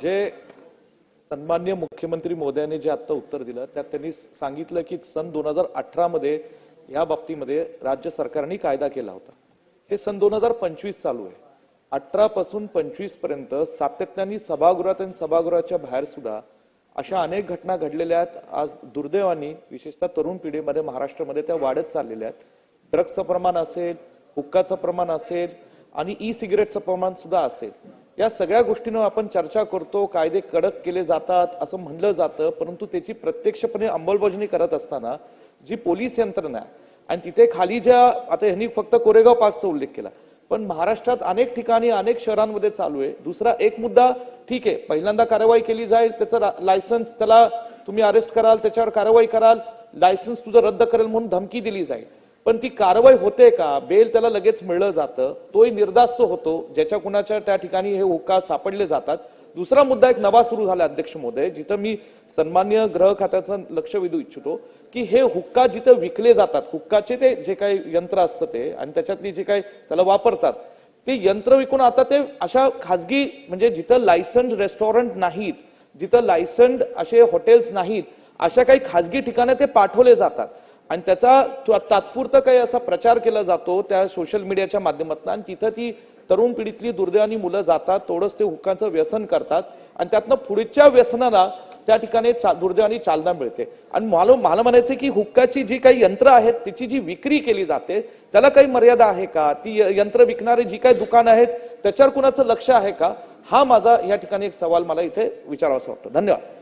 जे सन्मान्य मुख्यमंत्री मोदयांनी जे आता उत्तर दिलं त्यात त्यांनी सांगितलं की सन दोन हजार अठरामध्ये या बाबतीमध्ये राज्य सरकारने कायदा केला होता. हे सन दोन हजार पंचवीस चालू आहे. अठरा पासून पंचवीसपर्यंत सातत्याने सभागृहात आणि सभागृहाच्या बाहेर सुद्धा अशा अनेक घटना घडलेल्या आहेत. आज दुर्दैवाने विशेषतः तरुण पिढीमध्ये महाराष्ट्रामध्ये त्या वाढत चाललेल्या आहेत. ड्रग्सचं प्रमाण असेल हुक्काचं प्रमाण असेल आणि ई सिगरेटचं प्रमाण सुद्धा असेल. या सगळ्या गोष्टींवर आपण चर्चा करतो कायदे कडक केले जातात असं म्हणलं जातं परंतु त्याची प्रत्यक्षपणे अंमलबजावणी करत असताना जी पोलीस यंत्रणा आहे आणि तिथे खाली ज्या आता ह्यांनी फक्त कोरेगाव पार्कचा उल्लेख केला पण महाराष्ट्रात अनेक ठिकाणी अनेक शहरांमध्ये चालू आहे. दुसरा एक मुद्दा ठीक आहे पहिल्यांदा कारवाई केली जाईल त्याचं लायसन्स त्याला तुम्ही अरेस्ट कराल त्याच्यावर कारवाई कराल लायसन्स तुझं रद्द करेल म्हणून धमकी दिली जाईल. पण ती कारवाई होते का? बेल त्याला लगेच मिळलं जातं. तोही निर्धास्त होतो. ज्याच्या कुणाच्या त्या ठिकाणी हे हुक्का सापडले जातात. दुसरा मुद्दा एक नवा सुरू झाला अध्यक्ष महोदय. जिथं मी सन्मान्य ग्रह खात्याचं लक्ष वेधू इच्छितो की हे हुक्का जिथं विकले जातात हुक्काचे ते जे काही यंत्र असतं ते आणि त्याच्यातली जे काही त्याला वापरतात ते यंत्र विकून आता ते अशा खाजगी म्हणजे जिथं लायसन्ड रेस्टॉरंट नाहीत जिथं लायसन्ड असे हॉटेल्स नाहीत अशा काही खाजगी ठिकाणी ते पाठवले जातात. आणि त्याचा ता- तात्पुरता काही असा प्रचार केला जातो त्या सोशल मीडियाच्या माध्यमातून. आणि तिथं ती तरुण पिढीतली दुर्दैवानी मुलं जातात तेवढंच ते हुक्कांचं व्यसन करतात. आणि त्यातनं पुढच्या व्यसनाला त्या ठिकाणी चा- दुर्दैवानी चालना मिळते. आणि मला मला म्हणायचं की हुक्काची जी काही यंत्र आहेत त्याची जी विक्री केली जाते त्याला काही मर्यादा आहे का? ती य- यंत्र विकणारे जी काही दुकानं आहेत त्याच्यावर कुणाचं लक्ष आहे का? हा माझा या ठिकाणी एक सवाल मला इथे विचारावासा वाटतो. धन्यवाद.